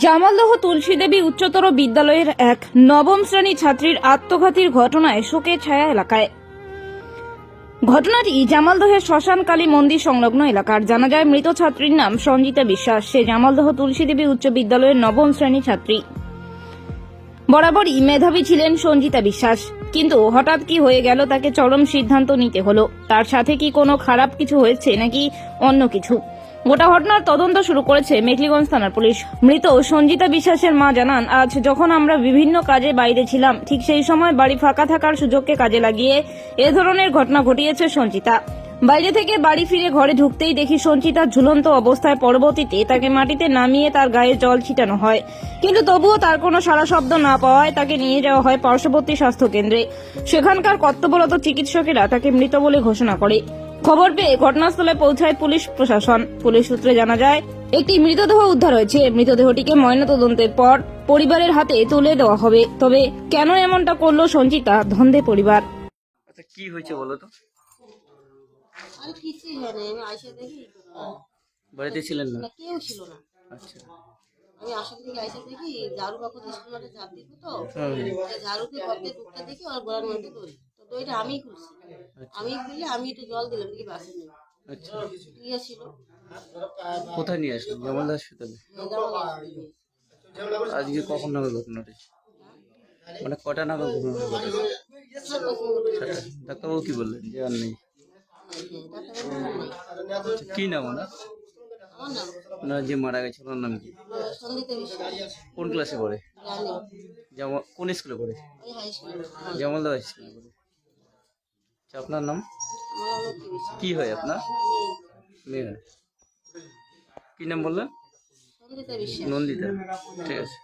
জামালদহ তুলসী দেবী উচ্চতর বিদ্যালয়ের এক নবম শ্রেণি ছাত্রীর আত্মঘাতীর ঘটনায় শোকে ছায়া এলাকায়। ঘটনাটি জামালদহের শ্মশানকালী মন্দির সংলগ্ন এলাকার। জানা যায়, মৃত ছাত্রীর নাম সঞ্জিতা বিশ্বাস। সে জামালদহ তুলসী দেবী উচ্চ বিদ্যালয়ের নবম শ্রেণি ছাত্রী। বরাবরই মেধাবী ছিলেন সঞ্জিতা বিশ্বাস। কিন্তু হঠাৎ কি হয়ে গেল তাকে চরম সিদ্ধান্ত নিতে হলো। তার সাথে কি কোনো খারাপ কিছু হয়েছে নাকি অন্য কিছু? গোটা ঘটনার তদন্ত শুরু করেছে মেখলিগঞ্জ থানার পুলিশ। মৃত সঞ্জিতা বিশ্বাসের মা জানান, আজ যখন আমরা বিভিন্ন কাজে বাইরে ছিলাম, ঠিক সেই সময় বাড়ি ফাঁকা থাকার সুযোগকে কাজে লাগিয়ে এ ধরনের ঘটনা ঘটিয়েছে সঞ্চিতা বাইরে থেকে বাড়ি ফিরে ঘরে ঢুকতেই দেখি সঞ্চিতা ঝুলন্ত অবস্থায় পরবর্তীতে তাকে মাটিতে নামিয়ে তার গায়ে জল ছিটানো হয়। কিন্তু তবুও তার কোনো সারা শব্দ না পাওয়ায় তাকে নিয়ে যাওয়া হয় পার্শ্ববর্তী স্বাস্থ্য কেন্দ্রে সেখানকার কর্তব্যরত চিকিৎসকেরা তাকে মৃত বলে ঘোষণা করে। খবর পেয়ে ঘটনাস্থলে পৌঁছায় পুলিশ প্রশাসন। পুলিশ সূত্রে জানা যায় একটি মৃতদেহ উদ্ধার হয়েছে। মৃতদেহটিকে ময়নাতদন্তের পর পরিবারের হাতে তুলে দেওয়া হবে। তবে কেন এমনটা করল সঞ্চিতা ধন্দে পরিবার? আচ্ছা কি হয়েছে বলো তো? আর কিছুই হয়নি। আমি আইসা দেখি। বাড়িতে ছিলেন না? কেউ ছিল না। আচ্ছা। আমি আসাম থেকে আইসা দেখি ঝাড়ু বাকু স্কুল মাঠে ঝাড় দিব তো? ঝাড়ুতে দেখি ওর গোড়ার মধ্যে দইটা আমি খুলছি। আমি খুললে আমি একটু জল দিলাম দেখি বাসে নেই। আচ্ছা। ইয়ে ছিল কোথায় নিয়ে আসলেন? জামাল হাসপাতালে? আজকে কখন নাগাদ ঘটনাটা মানে কটা নাগাদ? ছটা। ডাক্তারবাবু কি বললেন? যে আর নেই। আচ্ছা, কি নাম ওনার? ওনার যে মারা গেছে ওনার নাম কি? কোন ক্লাসে পড়ে? জামা কোন স্কুলে পড়ে? হাই স্কুল পড়ে। আচ্ছা আপনার নাম? কি হয় আপনার? মেয়ে। হয়। কি নাম বললেন? নন্দিতা। ঠিক আছে।